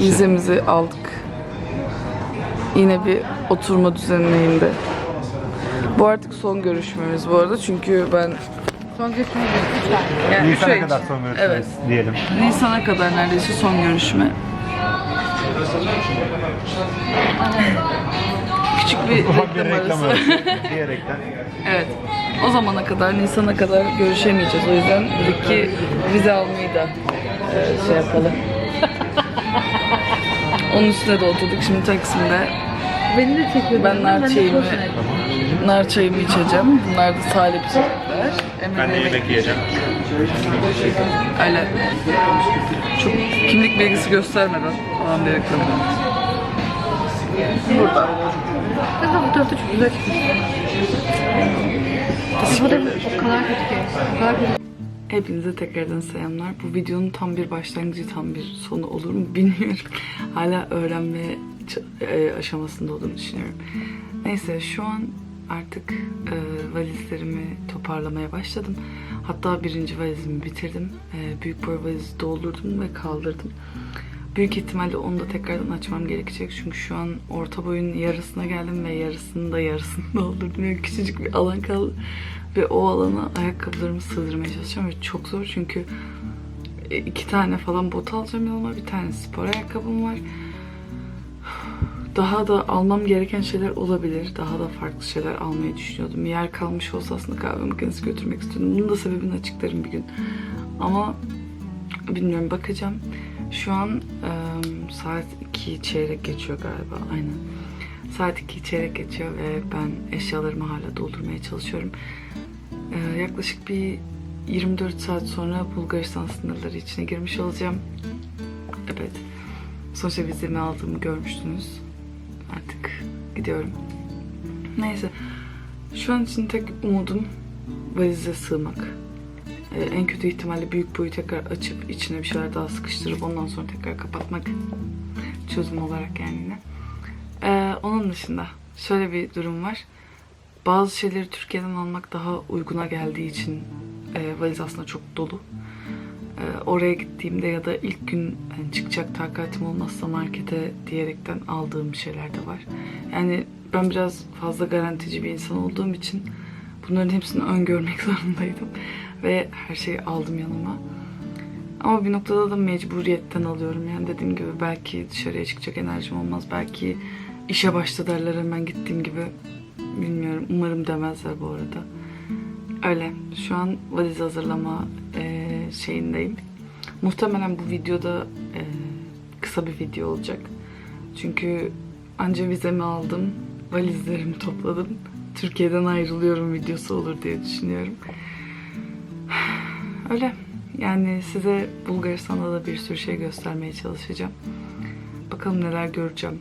Vizemizi aldık. Yine bir oturma düzenliğinde. Bu artık son görüşmemiz bu arada çünkü ben Son görüşmemiz yani Nisan'a kadar son görüşürüz Evet. diyelim. Nisan'a kadar neredeyse son görüşme. Küçük bir Ufak bir reklam arası. diyerekten. evet. O zamana kadar, Nisan'a kadar görüşemeyeceğiz. O yüzden dedik ki vize almayı da e, şey yapalım. Onun üstüne de oturduk. Şimdi Taksim'de Beni de çekiyor. Ben nar çayımı- nar çayımı içeceğim. Bunlar da salep içecekler. Ben de yemek yiyeceğim. Öyle. Çok kimlik bilgisi göstermeden falan bir reklam. Burada. Kanka bu tarafta çok güzel çıkmış. Bu fotoğraf o kadar kötü ki. O kadar kötü. Hepinize tekrardan selamlar. Bu videonun tam bir başlangıcı, tam bir sonu olur mu bilmiyorum. Hala öğrenme e, aşamasında olduğumu düşünüyorum. Neyse şu an artık e, valizlerimi toparlamaya başladım. Hatta birinci valizimi bitirdim. E, büyük boy valizi doldurdum ve kaldırdım. Büyük ihtimalle onu da tekrardan açmam gerekecek. Çünkü şu an orta boyun yarısına geldim ve yarısını da yarısını doldurdum. Yani küçücük bir alan kaldı. Ve o alana ayakkabılarımı sığdırmaya çalışacağım. Ve çok zor çünkü e, iki tane falan bot alacağım yanıma. Bir tane spor ayakkabım var. Daha da almam gereken şeyler olabilir. Daha da farklı şeyler almayı düşünüyordum. Yer kalmış olsa aslında kahve makinesi götürmek istiyordum. Bunun da sebebini açıklarım bir gün. Ama bilmiyorum bakacağım. Şu an em, saat 2 çeyrek geçiyor galiba. Aynen. Saat 2 çeyrek geçiyor ve ben eşyalarımı hala doldurmaya çalışıyorum. Ee, yaklaşık bir 24 saat sonra Bulgaristan sınırları içine girmiş olacağım. Evet. Sonuçta vizemi aldığımı görmüştünüz. Artık gidiyorum. Neyse. Şu an için tek umudum valize sığmak. Ee, en kötü ihtimalle büyük boyu tekrar açıp içine bir şeyler daha sıkıştırıp ondan sonra tekrar kapatmak çözüm olarak yani. Ee, onun dışında şöyle bir durum var. Bazı şeyleri Türkiye'den almak daha uyguna geldiği için e, valiz aslında çok dolu. E, oraya gittiğimde ya da ilk gün hani çıkacak takatim olmazsa markete diyerekten aldığım şeyler de var. Yani ben biraz fazla garantici bir insan olduğum için bunların hepsini öngörmek zorundaydım. Ve her şeyi aldım yanıma. Ama bir noktada da mecburiyetten alıyorum. Yani dediğim gibi belki dışarıya çıkacak enerjim olmaz. Belki işe başta derler hemen gittiğim gibi. Bilmiyorum. Umarım demezler bu arada. Öyle. Şu an valiz hazırlama eee, şeyindeyim. Muhtemelen bu videoda eee, kısa bir video olacak. Çünkü anca vizemi aldım. Valizlerimi topladım. Türkiye'den ayrılıyorum videosu olur diye düşünüyorum. Öyle. Yani size Bulgaristan'da da bir sürü şey göstermeye çalışacağım. Bakalım neler göreceğim.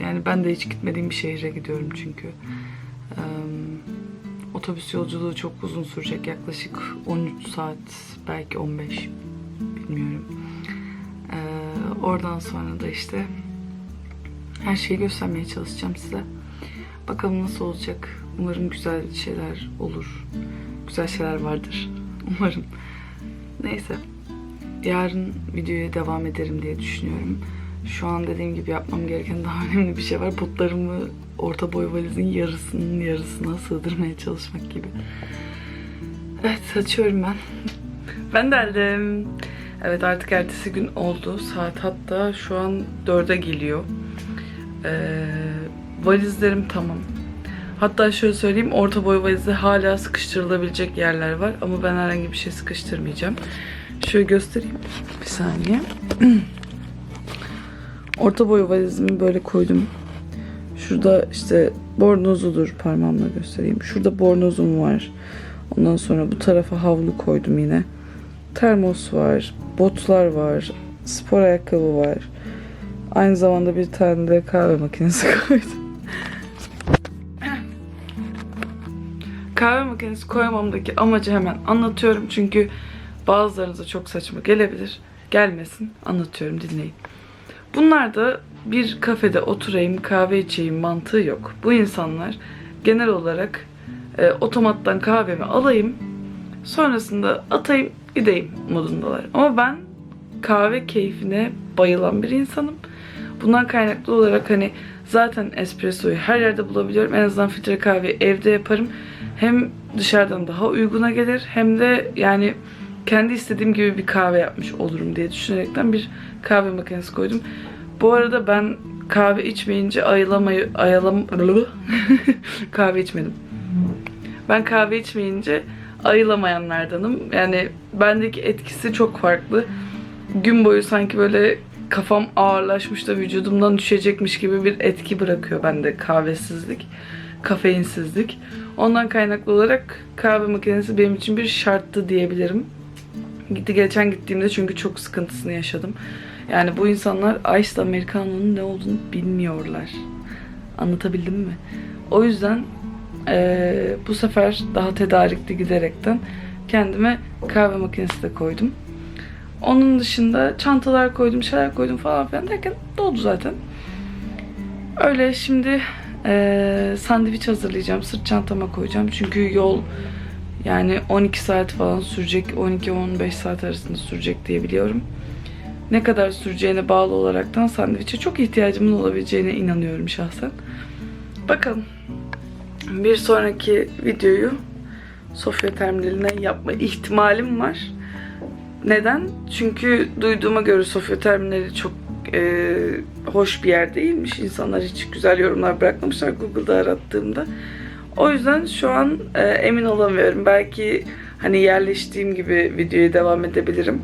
Yani ben de hiç gitmediğim bir şehre gidiyorum çünkü. Otobüs yolculuğu çok uzun sürecek. Yaklaşık 13 saat, belki 15. Bilmiyorum. Eee, oradan sonra da işte her şeyi göstermeye çalışacağım size. Bakalım nasıl olacak. Umarım güzel şeyler olur. Güzel şeyler vardır. Umarım. Neyse. Yarın videoya devam ederim diye düşünüyorum. Şu an dediğim gibi yapmam gereken daha önemli bir şey var. Botlarımı orta boy valizin yarısının yarısına sığdırmaya çalışmak gibi. Evet açıyorum ben. ben derdim. Evet artık ertesi gün oldu. Saat hatta şu an dörde geliyor. Ee, valizlerim tamam. Hatta şöyle söyleyeyim orta boy valize hala sıkıştırılabilecek yerler var ama ben herhangi bir şey sıkıştırmayacağım. Şöyle göstereyim. Bir saniye. orta boy valizimi böyle koydum. Şurada işte bornozudur parmağımla göstereyim. Şurada bornozum var. Ondan sonra bu tarafa havlu koydum yine. Termos var, botlar var, spor ayakkabı var. Aynı zamanda bir tane de kahve makinesi koydum. kahve makinesi koymamdaki amacı hemen anlatıyorum. Çünkü bazılarınıza çok saçma gelebilir. Gelmesin. Anlatıyorum dinleyin. Bunlar da bir kafede oturayım kahve içeyim mantığı yok. Bu insanlar genel olarak e, otomattan kahvemi alayım sonrasında atayım gideyim modundalar. Ama ben kahve keyfine bayılan bir insanım. Bundan kaynaklı olarak hani zaten espressoyu her yerde bulabiliyorum. En azından filtre kahveyi evde yaparım. Hem dışarıdan daha uyguna gelir hem de yani kendi istediğim gibi bir kahve yapmış olurum diye düşünerekten bir kahve makinesi koydum. Bu arada ben kahve içmeyince ayılamayı ayılam kahve içmedim. Ben kahve içmeyince ayılamayanlardanım. Yani bendeki etkisi çok farklı. Gün boyu sanki böyle kafam ağırlaşmış da vücudumdan düşecekmiş gibi bir etki bırakıyor bende kahvesizlik, kafeinsizlik. Ondan kaynaklı olarak kahve makinesi benim için bir şarttı diyebilirim. Gitti geçen gittiğimde çünkü çok sıkıntısını yaşadım. Yani bu insanlar Iced Americano'nun ne olduğunu bilmiyorlar. Anlatabildim mi? O yüzden eee, bu sefer daha tedarikli giderekten kendime kahve makinesi de koydum. Onun dışında çantalar koydum, şeyler koydum falan filan derken doldu zaten. Öyle şimdi eee, sandviç hazırlayacağım. Sırt çantama koyacağım. Çünkü yol yani 12 saat falan sürecek. 12-15 saat arasında sürecek diye biliyorum. Ne kadar süreceğine bağlı olaraktan sandviçe çok ihtiyacımın olabileceğine inanıyorum şahsen. Bakalım. Bir sonraki videoyu Sofya Terminaline yapma ihtimalim var. Neden? Çünkü duyduğuma göre Sofya Terminali çok e, hoş bir yer değilmiş. İnsanlar hiç güzel yorumlar bırakmamışlar Google'da arattığımda. O yüzden şu an e, emin olamıyorum. Belki hani yerleştiğim gibi videoya devam edebilirim.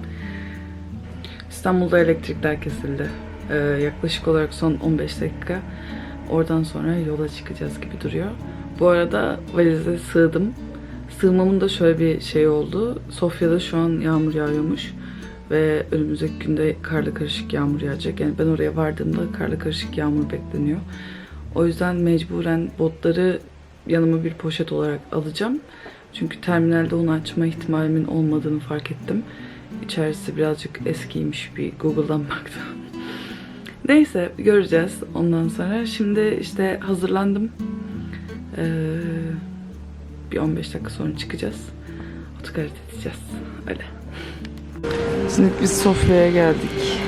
İstanbul'da elektrikler kesildi. E, yaklaşık olarak son 15 dakika. Oradan sonra yola çıkacağız gibi duruyor. Bu arada valize sığdım. Sığmamın da şöyle bir şey oldu. Sofya'da şu an yağmur yağıyormuş. Ve önümüzdeki günde karla karışık yağmur yağacak. Yani ben oraya vardığımda karla karışık yağmur bekleniyor. O yüzden mecburen botları yanıma bir poşet olarak alacağım. Çünkü terminalde onu açma ihtimalimin olmadığını fark ettim. İçerisi birazcık eskiymiş bir Google'dan baktım. Neyse göreceğiz ondan sonra. Şimdi işte hazırlandım. Ee, bir 15 dakika sonra çıkacağız. Otogaret edeceğiz. Öyle. Şimdi biz Sofya'ya geldik.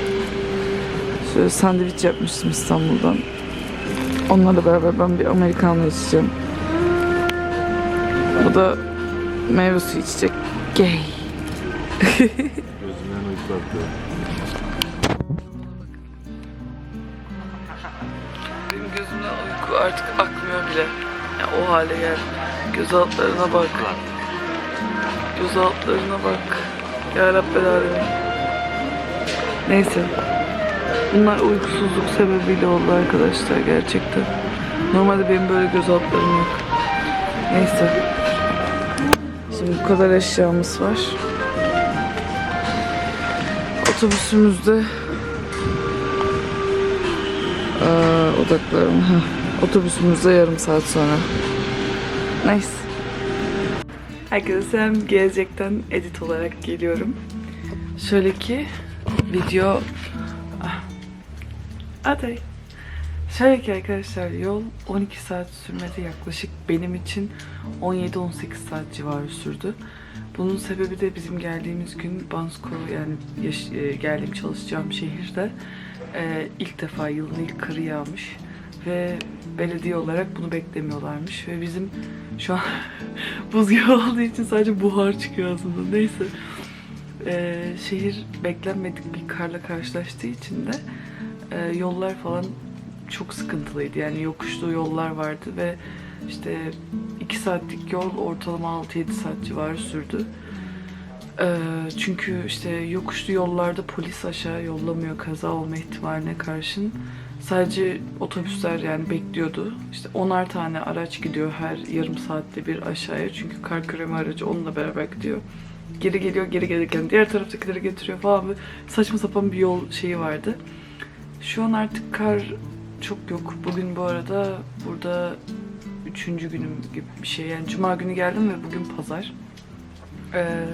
Şöyle sandviç yapmıştım İstanbul'dan. Onlarla beraber ben bir Americano içeceğim. Bu da meyve suyu içecek. Gay. Gözümden akıyor. Benim gözümden uyku artık akmıyor bile. Ya o hale geldi. Göz altlarına bak. Göz altlarına bak. Ya Rabbel Alemin. Neyse. Bunlar uykusuzluk sebebiyle oldu arkadaşlar gerçekten. Normalde benim böyle göz altlarım yok. Neyse. Bu kadar eşyamız var. Otobüsümüzde Aa, odaklarım. Otobüsümüzde yarım saat sonra. Nice. Herkese selam. Gelecekten edit olarak geliyorum. Şöyle ki video... Ah. Şöyle ki arkadaşlar yol 12 saat sürmedi yaklaşık benim için 17-18 saat civarı sürdü. Bunun sebebi de bizim geldiğimiz gün Bansko yani yaş- e, geldiğim çalışacağım şehirde e, ilk defa yılın ilk karı yağmış ve belediye olarak bunu beklemiyorlarmış ve bizim şu an buz gibi olduğu için sadece buhar çıkıyor aslında neyse e, şehir beklenmedik bir karla karşılaştığı için de e, yollar falan çok sıkıntılıydı yani yokuşlu yollar vardı ve işte 2 saatlik yol ortalama 6-7 saat civarı sürdü. Ee, çünkü işte yokuşlu yollarda polis aşağı yollamıyor kaza olma ihtimaline karşın. Sadece otobüsler yani bekliyordu. İşte onar tane araç gidiyor her yarım saatte bir aşağıya. Çünkü kar küreme aracı onunla beraber gidiyor. Geri geliyor, geri gelirken diğer taraftakileri getiriyor falan. Böyle saçma sapan bir yol şeyi vardı. Şu an artık kar çok yok. Bugün bu arada burada üçüncü günüm gibi bir şey. Yani cuma günü geldim ve bugün pazar. Ee,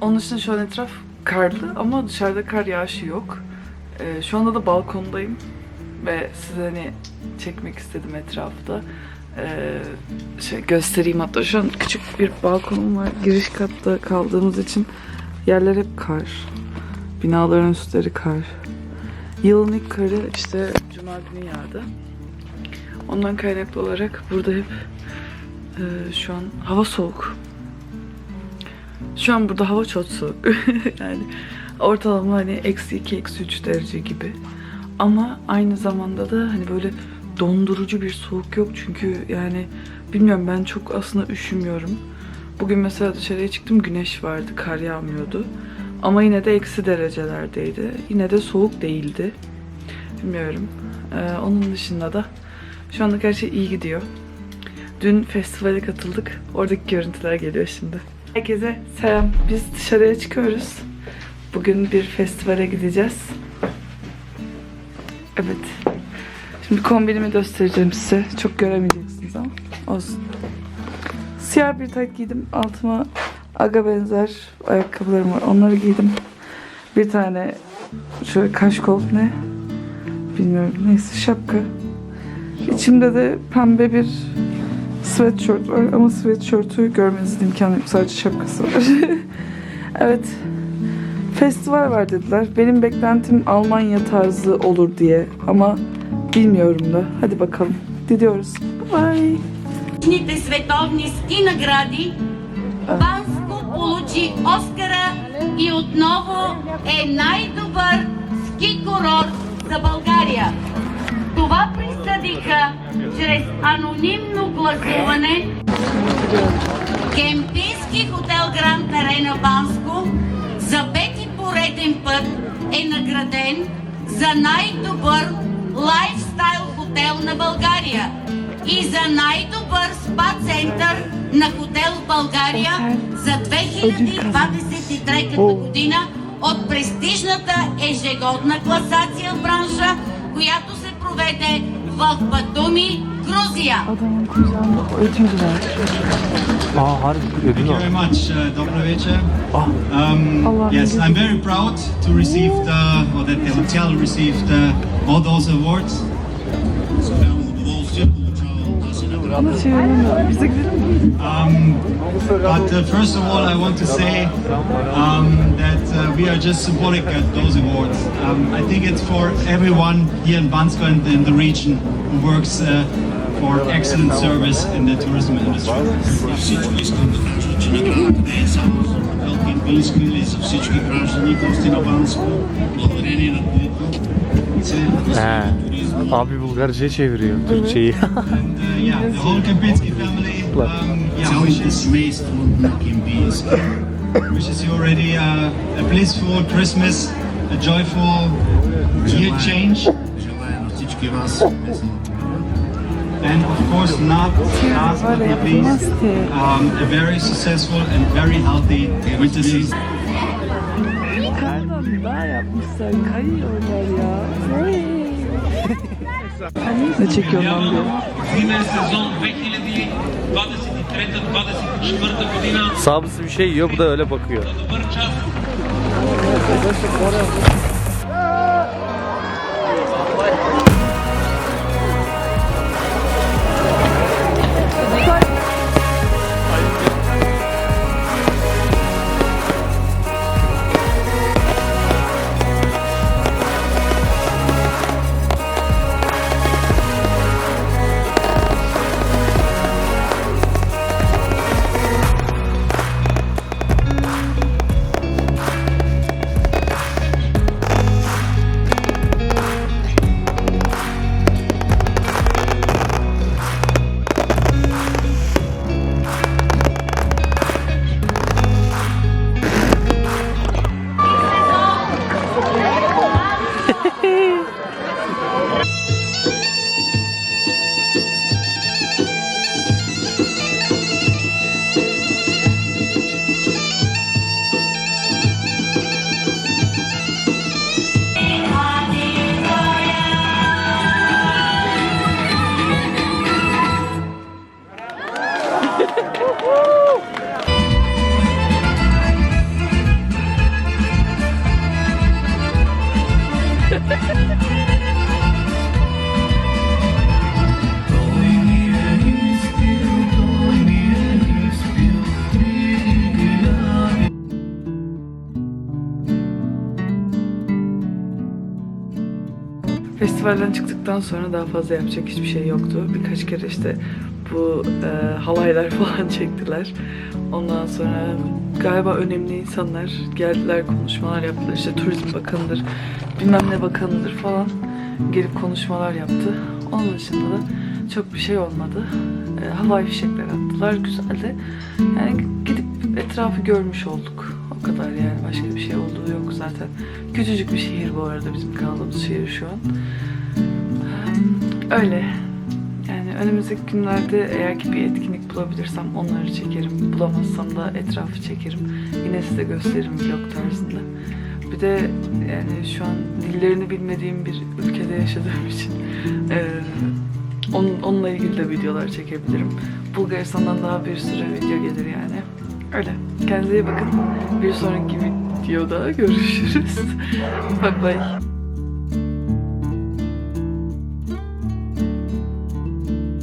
onun dışında şu an etraf karlı ama dışarıda kar yağışı yok. Ee, şu anda da balkondayım ve size hani çekmek istedim etrafta. Ee, şey göstereyim hatta şu an küçük bir balkonum var. Giriş katta kaldığımız için yerler hep kar. Binaların üstleri kar. Yılın ilk karı işte Cuma günü yağdı. Ondan kaynaklı olarak burada hep e, şu an hava soğuk. Şu an burada hava çok soğuk. yani ortalama hani eksi 2, eksi 3 derece gibi. Ama aynı zamanda da hani böyle dondurucu bir soğuk yok. Çünkü yani bilmiyorum ben çok aslında üşümüyorum. Bugün mesela dışarıya çıktım güneş vardı, kar yağmıyordu. Ama yine de eksi derecelerdeydi. Yine de soğuk değildi. Bilmiyorum. Ee, onun dışında da şu anlık her şey iyi gidiyor. Dün festivale katıldık. Oradaki görüntüler geliyor şimdi. Herkese selam. Biz dışarıya çıkıyoruz. Bugün bir festivale gideceğiz. Evet. Şimdi kombinimi göstereceğim size. Çok göremeyeceksiniz ama olsun. Siyah bir tayt giydim. Altıma aga benzer ayakkabılarım var. Onları giydim. Bir tane şöyle kaşkol ne? Bilmiyorum. Neyse şapka. İçimde de pembe bir sweatshirt var ama sweatshirt'ü görmenizin imkanı yok. Sadece şapkası var. evet. Festival var dediler. Benim beklentim Almanya tarzı olur diye. Ama bilmiyorum da. Hadi bakalım. Gidiyoruz. Bye bye. Личните световни ски награди Банско получи Оскара и отново е най-добър ски курорт за България. Това присъдиха чрез анонимно гласуване. Кемпински хотел Гранд Арена Банско за пети пореден път е награден за най-добър лайфстайл хотел на България и за най-добър спа център на хотел в България за 2023 година от престижната ежегодна класация в бранша, която се проведе в Батуми, Грузия. Aa harbi Thank you very much, uh. Vece. Ah. Um, yes, I'm very proud to receive the, or that the hotel received uh, all those awards. Şey olamıyor. Bize gidelim mi? Um, but uh, first of all, I want to say um, that uh, we are just symbolic at those awards. Um, I think it's for everyone here in Bansko and in the region who works uh, for excellent service in the tourism industry. Всичко искам да кажа, че наградата не е само за хотел Кемпински или за всички граждани, гости на Банско, благодарение на които се He. туризма. Abi Bulgarca'ya çeviriyor Türkçeyi. And uh, yeah, the whole Kempinski family Blood. Um, yeah, wishes raised for broken bees. which you already uh, a blissful Christmas, a joyful year change. And of course, not last but not least, um, a very successful and very healthy winter season. 23-24 година. Сабысы bir şey yiyor, bu da öyle bakıyor. Woo! Festivalden çıktıktan sonra daha fazla yapacak hiçbir şey yoktu. Birkaç kere işte bu e, halaylar falan çektiler. Ondan sonra galiba önemli insanlar geldiler, konuşmalar yaptılar. İşte turizm bakanıdır, bilmem ne bakanıdır falan gelip konuşmalar yaptı. Onun dışında da çok bir şey olmadı. E, havai fişekler attılar, güzeldi. Yani gidip etrafı görmüş olduk. O kadar yani başka bir şey olduğu yok zaten. Küçücük bir şehir bu arada bizim kaldığımız şehir şu an. Öyle. Yani önümüzdeki günlerde eğer ki bir etkinlik bulabilirsem onları çekerim. Bulamazsam da etrafı çekerim. Yine size gösteririm vlog tarzında. Bir de yani şu an dillerini bilmediğim bir ülkede yaşadığım için eee, onun, onunla ilgili de videolar çekebilirim. Bulgaristan'dan daha bir sürü video gelir yani. Öyle. Kendinize iyi bakın. Bir sonraki videoda görüşürüz. bye bye.